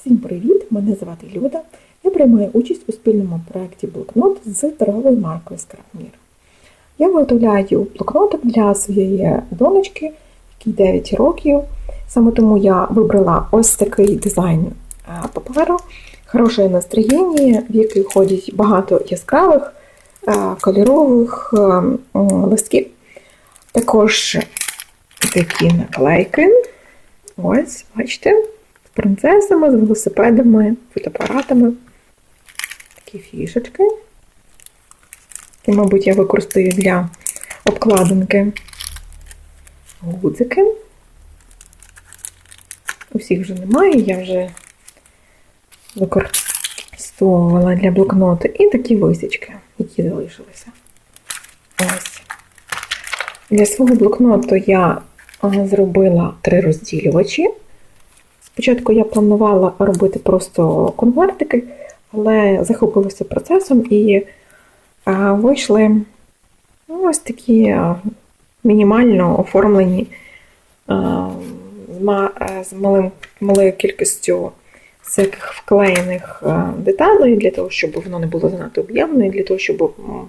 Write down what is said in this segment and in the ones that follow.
Всім привіт! Мене звати Люда. Я приймаю участь у спільному проєкті блокнот з торговою маркою Скрабмір. Я виготовляю блокнотик для своєї донечки, якій 9 років. Саме тому я вибрала ось такий дизайн е, паперу, хороше настроєння, в який входять багато яскравих е, кольорових е, листків. Також такі наклейки. Ось, бачите, принцесами, з велосипедами, фотоапаратами. Такі фішечки. Які, мабуть, я використаю для обкладинки. Гудзики. Усіх вже немає, я вже використовувала для блокноту. І такі висічки, які залишилися. Ось. Для свого блокноту я зробила три розділювачі. Спочатку я планувала робити просто конвертики, але захопилася процесом і вийшли ну, ось такі мінімально оформлені а, з малим, малою кількістю всяких вклеєних деталей, для того, щоб воно не було занадто об'ємне, і для того, щоб в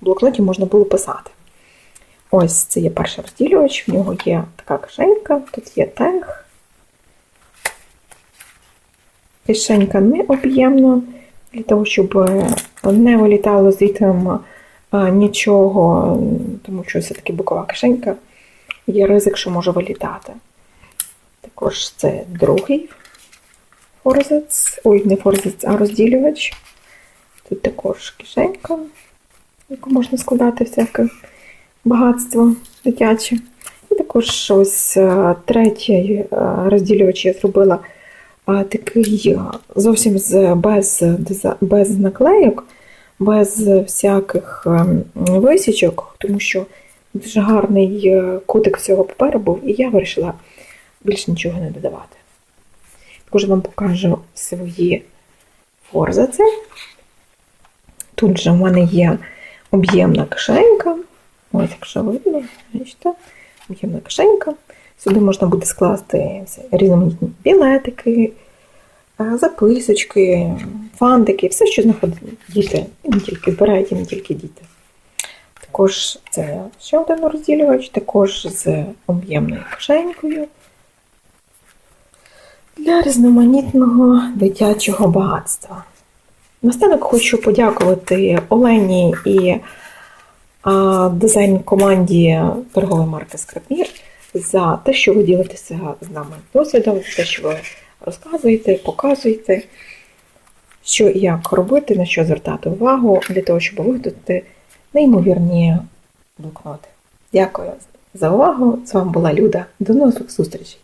блокноті можна було писати. Ось це є перший розділювач, в нього є така кишенька, тут є тег. Кишенька не об'ємна, для того, щоб не вилітало звідти а, нічого, тому що все-таки бокова кишенька, є ризик, що може вилітати. Також це другий форзац, ой, не форзац, а розділювач. Тут також кишенька, яку можна складати всяке багатство дитяче. І також ось е, третій е, розділювач я зробила е, такий зовсім з, без, без наклейок, без всяких е, висічок, тому що дуже гарний е, кутик всього паперу був, і я вирішила більше нічого не додавати. Також вам покажу свої форзаци. Тут же в мене є об'ємна кишенька. Ось, якщо видно, бачите, об'ємна кишенька. Сюди можна буде скласти різноманітні білетики, е, записочки, фантики, все, що знаходять діти. І не тільки збирають, і не тільки діти. Також це ще один розділювач, також з об'ємною кишенькою для різноманітного дитячого багатства. Настанок хочу подякувати Олені і а, дизайн-команді торгової марки Скрабмір за те, що ви ділитеся з нами досвідом, за те, що ви розказуєте, показуєте, що і як робити, на що звертати увагу для того, щоб виготовити неймовірні блокноти. Дякую за увагу. З вами була Люда. До нових зустрічей!